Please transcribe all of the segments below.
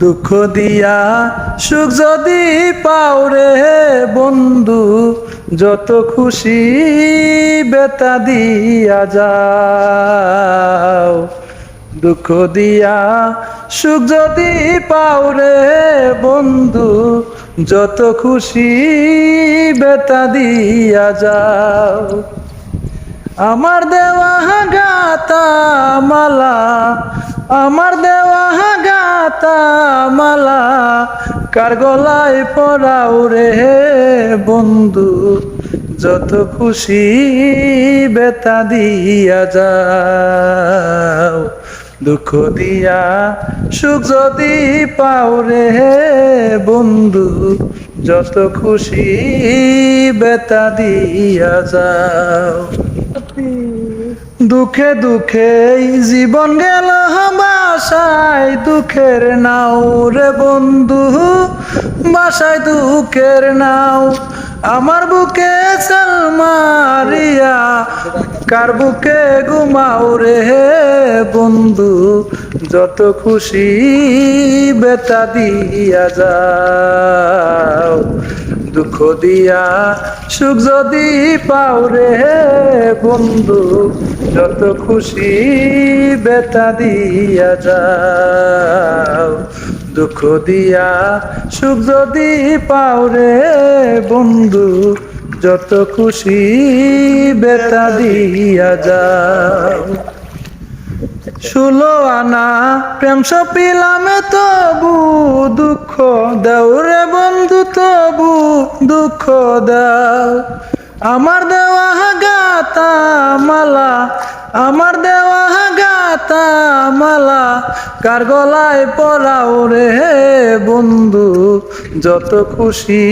দুঃখ দিয়া সুখ যদি পাও রে বন্ধু, যত খুশি বেতা দিয়া যাও। দুঃখ দিয়া সুখ যদি পাও রে বন্ধু, যত খুশি বেতা দিয়া যাও। আমার দেওয়া গাতা মালা, আমার দেওয়া মালা, কার গলায় পরাও রে বন্ধু? যত খুশি বেতা দিয়া যাও। দুঃখ দিয়া সুখ যদি পাও রে বন্ধু, যত খুশি বেতা দিয়া যাও। দুঃখে দুঃখে জীবন গেল বাসায় দুঃখের নাও রে বন্ধু, বাসায় দুঃখের নাও। আমার বুকে চাল মারিয়া কার বুকে ঘুমাও রে বন্ধু? যত খুশি বেতা দিয়া যাও। দুঃখ দিয়া সুখ যদি পাও রে বন্ধু, যত খুশি বেতা দিয়া যাও। দুঃখ দিয়া সুখ যদি পাও রে বন্ধু, যত খুশি বেতা দিয়া যাও। ষোলো আনা প্রেম সপিলাম, তবু দুঃখ দাও রে বন্ধু দুঃখ দাও। আমার দেওয়া গাতা মালা, আমার দেওয়া গাতা মালা, কার গলায় পরাও রে বন্ধু, যত খুশি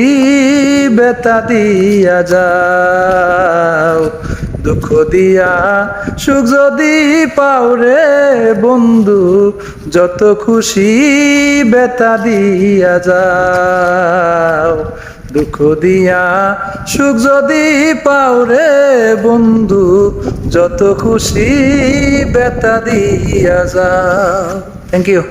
বেতা দিয়া যাও। দুঃখ দিয়া, সুখ যদি পাও রে বন্ধু, যত খুশি বেতা দিয়া যাও। দুঃখ দিয়া সুখ যদি পাও রে বন্ধু যত খুশি বেতা দিয়া যা থ্যাংক ইউ